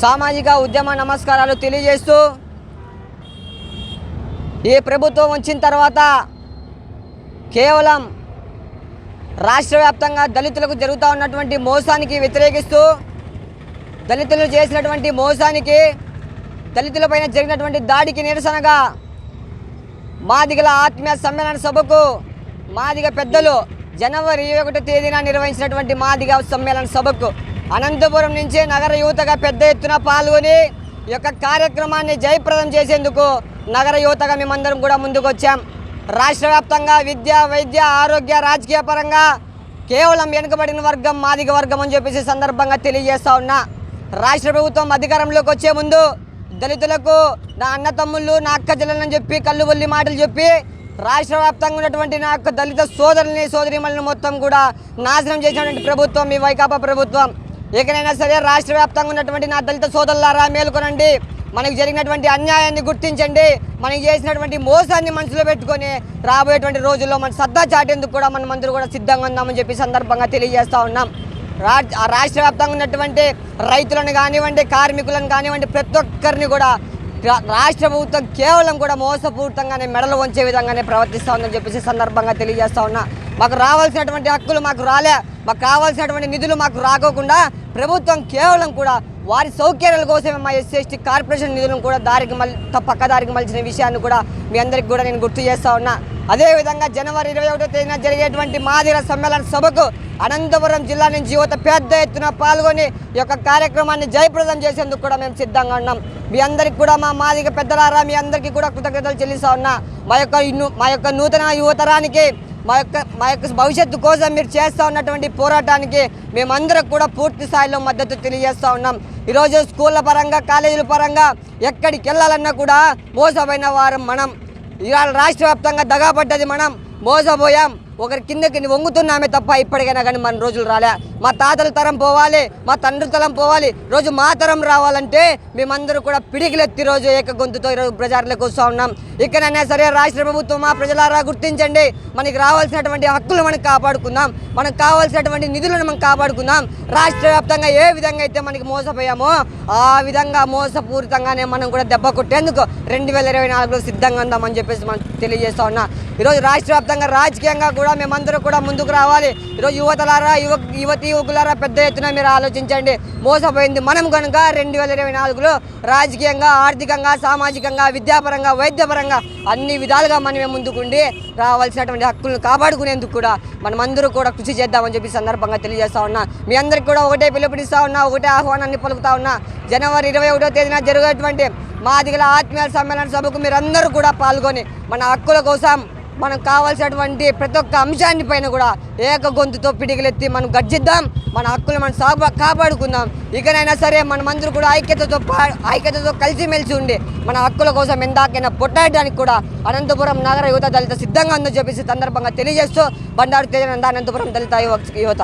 సామాజిక ఉద్యమ నమస్కారాలు తెలియజేస్తూ ఈ ప్రభుత్వం వచ్చిన తర్వాత కేవలం రాష్ట్ర వ్యాప్తంగా దళితులకు జరుగుతూ ఉన్నటువంటి మోసానికి వ్యతిరేకిస్తూ దళితులు చేసినటువంటి మోసానికి దళితులపైన జరిగినటువంటి దాడికి నిరసనగా మాదిగల ఆత్మీయ సమ్మేళన సభకు మాదిగ పెద్దలు జనవరి ఒకటో తేదీన నిర్వహించినటువంటి మాదిగా సమ్మేళన సభకు అనంతపురం నుంచి నగర యువతగా పెద్ద ఎత్తున పాల్గొని ఈ యొక్క కార్యక్రమాన్ని జయప్రదం చేసేందుకు నగర యువతగా మేమందరం కూడా ముందుకు వచ్చాం రాష్ట్ర వ్యాప్తంగా విద్య వైద్య ఆరోగ్య రాజకీయ పరంగా కేవలం వెనుకబడిన వర్గం మాదిగ వర్గం అని చెప్పేసి సందర్భంగా తెలియజేస్తా ఉన్నా. రాష్ట్ర ప్రభుత్వం అధికారంలోకి వచ్చే ముందు దళితులకు నా అన్న తమ్ముళ్ళు నా అక్క చెల్లెలని చెప్పి కళ్ళు బొల్లి మాటలు చెప్పి రాష్ట్ర వ్యాప్తంగా ఉన్నటువంటి నా యొక్క దళిత సోదరుల్ని సోదరిమల్ని మొత్తం కూడా నాశనం చేసినటువంటి ప్రభుత్వం ఈ వైకాపా ప్రభుత్వం. ఎక్కడైనా సరే రాష్ట్ర వ్యాప్తంగా ఉన్నటువంటి నా దళిత సోదరులారా మేల్కొనండి. మనకు జరిగినటువంటి అన్యాయాన్ని గుర్తించండి. మనకి చేసినటువంటి మోసాన్ని మనసులో పెట్టుకొని రాబోయేటువంటి రోజుల్లో మన సద్దా చాటేందుకు కూడా మనం అందరూ కూడా సిద్ధంగా ఉందామని చెప్పి సందర్భంగా తెలియజేస్తూ ఉన్నాం. రా ఆ రాష్ట్ర వ్యాప్తంగా ఉన్నటువంటి రైతులను కానివ్వండి కార్మికులను కానివ్వండి ప్రతి ఒక్కరిని కూడా రాష్ట్ర ప్రభుత్వం కేవలం కూడా మోసపూరితంగానే మెడలు వంచే విధంగానే ప్రవర్తిస్తూ ఉందని చెప్పేసి సందర్భంగా తెలియజేస్తా ఉన్నా. మాకు రావాల్సినటువంటి హక్కులు మాకు రాలే. మాకు కావాల్సినటువంటి నిధులు మాకు రాకోకుండా ప్రభుత్వం కేవలం కూడా వారి సౌకర్యాల కోసమే మా ఎస్సీ ఎస్టీ కార్పొరేషన్ నిధులను కూడా దారికి మళ్ళీ పక్క దారికి మలిచిన విషయాన్ని కూడా మీ అందరికి కూడా నేను గుర్తు చేస్తా ఉన్నా. అదేవిధంగా జనవరి ఇరవై ఒకటో తేదీన జరిగేటువంటి మాదిర సమ్మేళన సభకు అనంతపురం జిల్లా నుంచి యువత పెద్ద ఎత్తున పాల్గొని ఈ యొక్క కార్యక్రమాన్ని జయప్రదం చేసేందుకు కూడా మేము సిద్ధంగా ఉన్నాం. మీ అందరికి కూడా మా మాదిగ పెద్దలారా మీ అందరికీ కూడా కృతజ్ఞతలు చెల్లిస్తా ఉన్నా. మా యొక్క మా యొక్క నూతన యువతరానికి మా యొక్క మా యొక్క భవిష్యత్తు కోసం మీరు చేస్తూ ఉన్నటువంటి పోరాటానికి మేమందరం కూడా పూర్తి స్థాయిలో మద్దతు తెలియజేస్తూ ఉన్నాం. ఈరోజు స్కూళ్ళ పరంగా కాలేజీల పరంగా ఎక్కడికి వెళ్ళాలన్నా కూడా మోసపోయిన వారం మనం. ఇవాళ రాష్ట్ర వ్యాప్తంగా దగాపడ్డది మనం మోసపోయాం. ఒకరి కిందకి వంగుతున్నామే తప్ప ఇప్పటికైనా కానీ మన రోజులు రాలే. మా తాతల తరం పోవాలి మా తండ్రి తరం పోవాలి. రోజు మా తరం రావాలంటే మేమందరూ కూడా పిడికిలెత్తి రోజు ఏక గొంతుతో ఈరోజు ప్రజారులకు వస్తూ ఉన్నాం. ఇక్కడైనా సరే రాష్ట్ర ప్రభుత్వం మా ప్రజలారా గుర్తించండి. మనకి రావాల్సినటువంటి హక్కులు మనం కాపాడుకుందాం. మనకు కావాల్సినటువంటి నిధులను మనం కాపాడుకుందాం. రాష్ట్ర వ్యాప్తంగా ఏ విధంగా అయితే మనకి మోసపోయామో ఆ విధంగా మోసపూరితంగానే మనం కూడా దెబ్బ కొట్టేందుకు రెండు వేల ఇరవై నాలుగులో సిద్ధంగా ఉందామని చెప్పేసి మనం తెలియజేస్తా ఉన్నా. ఈరోజు రాష్ట్ర వ్యాప్తంగా రాజకీయంగా కూడా మేమందరూ కూడా ముందుకు రావాలి. ఈరోజు యువతలారా యువ యువతి యువకులారా పెద్ద ఎత్తున మీరు ఆలోచించండి. మోసపోయింది మనం కనుక రెండు వేల ఇరవై నాలుగులో రాజకీయంగా ఆర్థికంగా సామాజికంగా విద్యాపరంగా వైద్యపరంగా అన్ని విధాలుగా మనమే ముందుకుండి రావాల్సినటువంటి హక్కులను కాపాడుకునేందుకు కూడా మనమందరూ కూడా కృషి చేద్దామని చెప్పి సందర్భంగా తెలియజేస్తా ఉన్నా. మీ అందరికి కూడా ఒకటే పిలుపునిస్తా ఉన్నా ఒకటే ఆహ్వానాన్ని పలుకుతా ఉన్నా. జనవరి ఇరవై ఒకటో తేదీన జరిగేటువంటి మాదిగల ఆత్మీయ సమ్మేళన సభకు మీరందరూ కూడా పాల్గొని మన హక్కుల కోసం మనకు కావాల్సినటువంటి ప్రతి ఒక్క అంశాన్ని పైన కూడా ఏక గొంతుతో పిడిగిలెత్తి మనం గర్జిద్దాం. మన హక్కులు మనం సా కాపాడుకుందాం. ఇకనైనా సరే మనమందరూ కూడా ఐక్యతతో ఐక్యతతో కలిసిమెలిసి ఉండి మన హక్కుల కోసం ఎందాకైనా పొట్టాడడానికి కూడా అనంతపురం నగర యువత దళిత సిద్ధంగా ఉందని చెప్పేసి సందర్భంగా తెలియజేస్తూ బండారు తేజనంద అనంతపురం దళిత యువ యువత.